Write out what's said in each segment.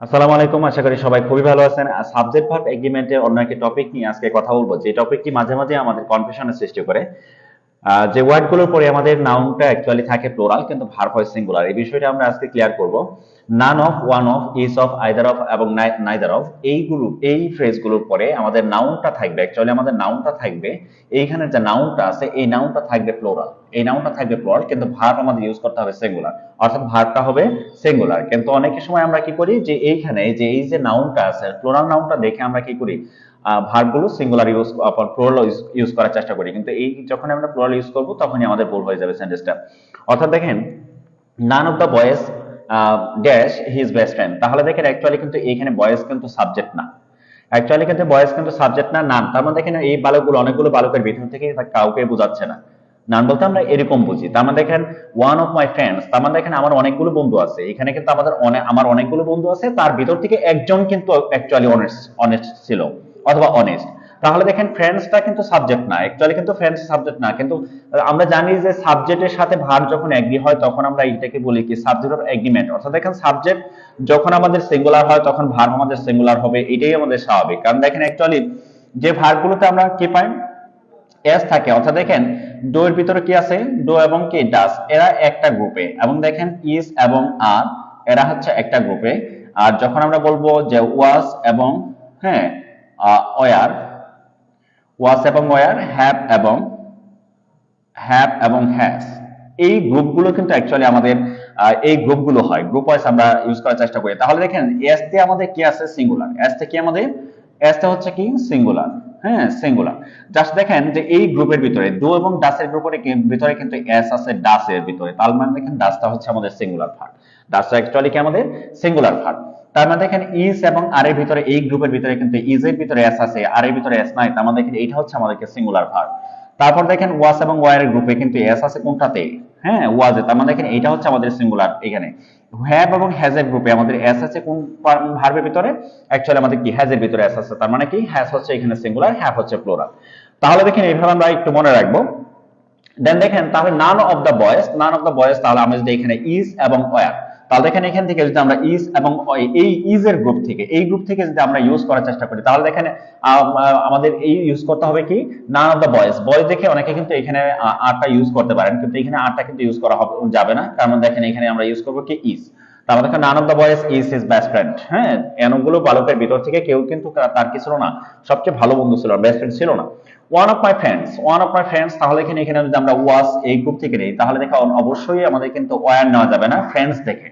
আসসালামু আলাইকুম, আশা করি সবাই খুবই ভালো আছেন। সাবজেক্ট ভার্ব এগ্রিমেন্টের অন্য একটি টপিক নিয়ে আজকে কথা বলব। যে টপিকটি মাঝে মাঝে আমাদের কনফিউশনের সৃষ্টি করে যে ওয়ার্ডগুলোর পরে আমাদের নাউনটা অ্যাকচুয়ালি থাকে প্লোরাল কিন্তু ভার্ব হয় সিঙ্গুলার এই বিষয়টা আমরা আজকে ক্লিয়ার করব। None of one of each of either of এবং নাইদার অফ এইগুলো এই ফ্রেজগুলোর পরে আমাদের নাউনটা থাকবে। অ্যাকচুয়ালি আমাদের নাউনটা থাকবে এইখানে যে নাউনটা আছে, এই নাউনটা থাকবে প্লোরাল এই নাউনটা থাকবে প্লোরাল কিন্তু ভার্ব আমাদের ইউজ করতে হবে সিঙ্গুলার অর্থাৎ ভার্বটা হবে সিঙ্গুলার কিন্তু অনেক সময় আমরা কি করি, যে এইখানে, যে এই যে নাউনটা আছে প্লোরাল নাউনটা দেখে আমরা কি করি? ভার্বগুলো সিঙ্গুলার ইউজ প্লোরাল ইউজ করার চেষ্টা করি। কিন্তু এই যখন আমরা প্লোরাল ইউজ করব, তখনই আমাদের ভুল হয়ে যাবে সেন্টেন্সটা অর্থাৎ দেখেন none of the boys dash his best friend তাহলে দেখেন অ্যাকচুয়ালি কিন্তু এইখানে বয়েজ কিন্তু সাবজেক্ট না। অ্যাকচুয়ালি কিন্তু বয়েজ কিন্তু সাবজেক্ট না নাম তার মানে দেখেন এই বালকগুলো, অনেকগুলো বালকের ভিতর থেকে কাউকে বোঝাচ্ছে না। নাম বলতে আমরা এরকম বুঝি। তার মানে দেখেন ওয়ান অফ মাই ফ্রেন্ডস তার মানে দেখেন আমার অনেকগুলো বন্ধু আছে। এখানে কিন্তু আমাদের আমার অনেকগুলো বন্ধু আছে, তার ভিতর থেকে একজন কিন্তু অ্যাকচুয়ালি অনেস্ট অনেস্ট ছিল। অথবা অনেস্ট তাহলে দেখেন ফ্রেন্ডসটা কিন্তু সাবজেক্ট না। অ্যাকচুয়ালি কিন্তু ফ্রেন্ডস সাবজেক্ট না। কিন্তু আমরা জানি যে সাবজেক্টের সাথে ভার যখন এগ্রি হয়, তখন আমরা এটাকে বলি কি সাবজেক্ট অফ এগ্রিমেন্ট অর্থাৎ দেখেন সাবজেক্ট যখন আমাদের সিঙ্গুলার হয়, তখন ভার আমাদের সিঙ্গুলার হবে। এটাই আমাদের স্বাভাবিক। কারণ দেখেন অ্যাকচুয়ালি যে ভারগুলোতে আমরা কি পাই? এস থাকে। অর্থাৎ দেখেন ডো এর ভিতরে কি আছে? ডো এবং কি? ডাস এরা একটা গ্রুপে এবং দেখেন ইস এবং আর এরা হচ্ছে একটা গ্রুপে আর যখন আমরা বলব যে ওয়াস এবং হ্যাঁ ওয়ার ওয়াস এবং ওয়ার হ্যাভ এবং হ্যাভ এবং হ্যাজ এই গ্রুপগুলো কিন্তু অ্যাকচুয়ালি আমাদের এই গ্রুপগুলো হয়। গ্রুপ ওয়াইজ আমরা ইউজ করার চেষ্টা করি। তাহলে দেখেন এস তে আমাদের কি আছে? সিঙ্গুলার এস তে কি আমাদের? এস তে হচ্ছে কি? সিঙ্গুলার হ্যাঁ সিঙ্গুলার জাস্ট দেখেন যে এই গ্রুপের ভিতরে ডো এবং ডাসের গ্রুপের ভিতরে কিন্তু এস আছে ডাসের ভিতরে। তার মানে দেখেন ডাসটা হচ্ছে আমাদের সিঙ্গুলার ভার্ব ডাসটা অ্যাকচুয়ালি কি আমাদের? সিঙ্গুলার ভার্ব তার মানে দেখেন ইজ এবং আর এর ভিতরে এই গ্রুপের ভিতরে কিন্তু ইজ এর ভিতরে এস আছে আর এর ভিতরে এস নাই, তার মানে দেখেন এইটা হচ্ছে আমাদেরকে সিঙ্গুলার ভার্ব তারপর দেখেন ওয়াস এবং ওয়ার এর গ্রুপে কিন্তু এস আছে কোনটাতে? হ্যাঁ ওয়াজে তার মানে দেখেন এটা হচ্ছে আমাদের সিঙ্গুলার এখানে। হ্যাভ এবং হ্যাজ এর গ্রুপে আমাদের এস আছে কোন ভার্বের ভিতরে? অ্যাকচুয়ালি আমাদের কি হ্যাজ এর ভিতরে এস আছে, তার মানে কি? হ্যাজ হচ্ছে এখানে সিঙ্গুলার হ্যাভ হচ্ছে প্লুরাল তাহলে দেখেন এইভাবে আমরা একটু মনে রাখব। দেন দেখেন তাহলে none of the boys none of the boys তাহলে আমরা যদি এখানে ইজ এবং ওয়ার তাহলে দেখেন এখান থেকে যদি আমরা ইজ এবং এই ইজ এর গ্রুপ থেকে, এই গ্রুপ থেকে যদি আমরা ইউজ করার চেষ্টা করি, তাহলে দেখেন আমাদের এই ইউজ করতে হবে কি? None of the boys boys দেখে অনেকে কিন্তু এখানে আরটা ইউজ করতে পারেন, কিন্তু এখানে আরটা কিন্তু ইউজ করা হবে, যাবে না। কারণ দেখেন এখানে আমরা ইউজ করব কি? ইজ তার মানে none of the boys is his best friend হ্যাঁ? এনগুলো বালকের ভিতর থেকে কেউ কিন্তু তার কি ছিল না? সবচেয়ে ভালো বন্ধু ছিল বেস্ট ফ্রেন্ড ছিল না। One of my friends one of my friends তাহলে এখানে এখানে যদি আমরা ওয়াস এই গ্রুপ থেকে নেই, তাহলে দেখো অবশ্যই আমাদের কিন্তু ওয়ার নেওয়া যাবে না ফ্রেন্ডস দেখে।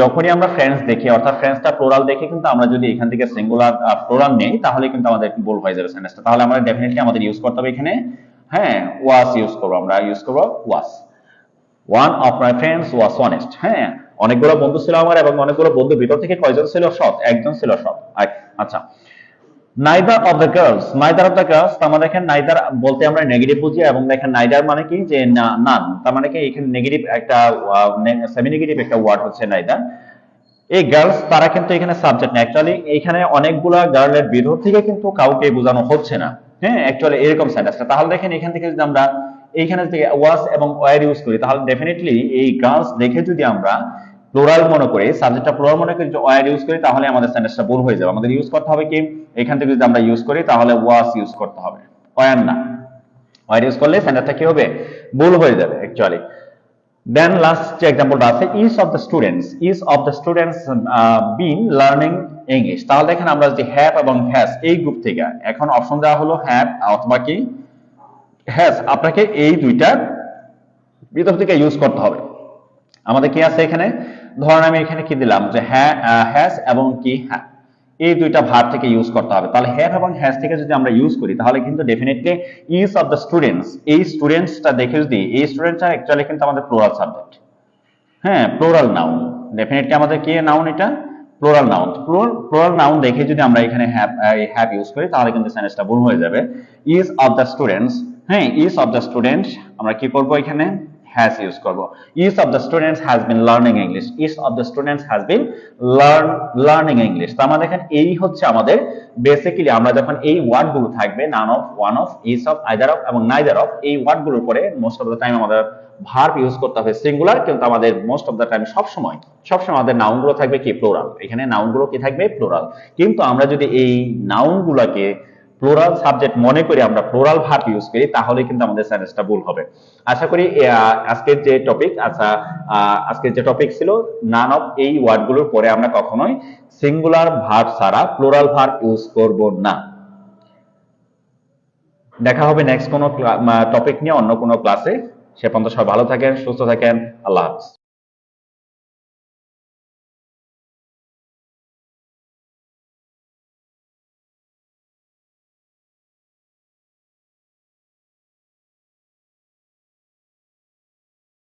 যখনই আমরা ফ্রেন্ডস দেখি, অর্থাৎ ফ্রেন্ডসটা প্লোরাল দেখে কিন্তু আমরা যদি এখান থেকে সিঙ্গুলার প্লোরাল নেই, তাহলে কিন্তু আমাদের ভুল হয়ে যাবে সেন্টেন্সটা তাহলে আমরা ডেফিনেটলি আমাদের ইউজ করতে হবে এখানে হ্যাঁ ওয়াস ইউজ করব আমরা ইউজ করব was one of my friends was honest হ্যাঁ। অনেকগুলো বন্ধু ছিল আমার এবং অনেকগুলো বন্ধু ভিতর থেকে কয়জন ছিল সৎ? একজন ছিল সৎ। আচ্ছা। Neither of the girls neither of the girls তার মানে দেখেন নাইদার বলতে আমরা নেগেটিভ বুঝি এবং দেখেন নাইদার মানে কি? যে নান তার মানে কি এখানে নেগেটিভ একটা সেমি নেগেটিভ একটা ওয়ার্ড হচ্ছে নাইদার এই গার্লস তারা কিন্তু এখানে সাবজেক্ট না অ্যাকচুয়ালি এখানে অনেকগুলা গার্লের ভিতর থেকে কিন্তু কাউকে বোঝানো হচ্ছে না। হ্যাঁ অ্যাকচুয়ালি এরকম সেন্টেন্সটা তাহলে দেখেন এখান থেকে যদি আমরা, এইখানে যদি ওয়াস এবং ওয়ার ইউজ করি, তাহলে ডেফিনেটলি এই গার্লস দেখে যদি আমরা প্লোরাল মনে করি সাবজেক্টটা প্লোরাল মনে করি ওয়ার ইউজ করি, তাহলে আমাদের সেন্টেন্সটা ভুল হয়ে যাবে। আমাদের ইউজ করতে হবে কি? এখান থেকে যদি আমরা ইউজ করি, তাহলে ওয়াস ইউজ করতে হবে। ওয়ার না। ওয়ার ইউজ করলে সেন্টেন্সটা কি হবে? ভুল হয়ে যাবে অ্যাকচুয়ালি দেন লাস্ট যে এক্সাম্পলটা আছে each of the students each of the students been learning English তাহলে দেখেন আমরা যদি হ্যাপ এবং হ্যাজ এই গ্রুপ থেকে, এখন অপশন দেওয়া হলো হ্যাপ অথবা কি? হ্যাজ আপনাকে এই দুইটা ভিতর থেকে ইউজ করতে হবে। আমাদের কি আছে এখানে? ধরেন আমি এখানে কি দিলাম? যে হ্যাঁ হ্যাজ এবং কি হ্যাঁ। এই দুইটা ভার্ব থেকে ইউজ করতে হবে। তাহলে হ্যাভ এবং হ্যাজ থেকে যদি আমরা ইউজ করি, তাহলে কিন্তু definitely each of the students এই স্টুডেন্টসটা দেখে যদি, এই স্টুডেন্টটা অ্যাকচুয়ালি কিন্তু আমাদের প্লোরাল সাবজেক্ট হ্যাঁ প্লোরাল নাউন ডেফিনেটলি আমাদের কি নাউন এটা? প্লোরাল নাউন প্লোরাল নাউন দেখে যদি আমরা এখানে হ্যাভ ইউজ করি, তাহলে কিন্তু সেন্টেন্সটা ভুল হয়ে যাবে। ইজ অফ দ্য স্টুডেন্টস হ্যাঁ ইজ অফ দ্য স্টুডেন্টস আমরা কি করব এখানে? হ্যাজ ইউজ করব each of the students has been learning English each of the students has been learn learning English তো আমরা দেখেন, এই হচ্ছে আমাদের বেসিক্যালি আমরা যখন এই ওয়ার্ড থাকবে none of one of each of either of এবং নাইদার অফ এই ওয়ার্ডগুলোর পরে মোস্ট অফ দ্য টাইম আমাদের ভার্ব ইউজ করতে হবে সিঙ্গুলার কিন্তু আমাদের মোস্ট অফ দ্য টাইম সব সময় সব সময় আমাদের নাউনগুলো থাকবে কি? প্লোরাল এখানে নাউনগুলো কি থাকবে? প্লোরাল কিন্তু আমরা যদি এই নাউন গুলাকে প্লোরাল সাবজেক্ট মনে করে আমরা প্লোরাল ভার্ব ইউজ করি তাহলে কিন্তু আমাদের সেন্টেন্সটা ভুল হবে। আশা করি আজকের যে টপিক আচ্ছা আজকের যে টপিক ছিল নান অফ এই ওয়ার্ডগুলোর পরে আমরা কখনোই সিঙ্গুলার ভার্ব ছাড়া প্লোরাল ভার্ব ইউজ করব না। দেখা হবে নেক্সট কোনো টপিক নিয়ে অন্য কোনো ক্লাসে সে পর্যন্ত সবাই ভালো থাকেন, সুস্থ থাকেন, আল্লাহ হাফিজ।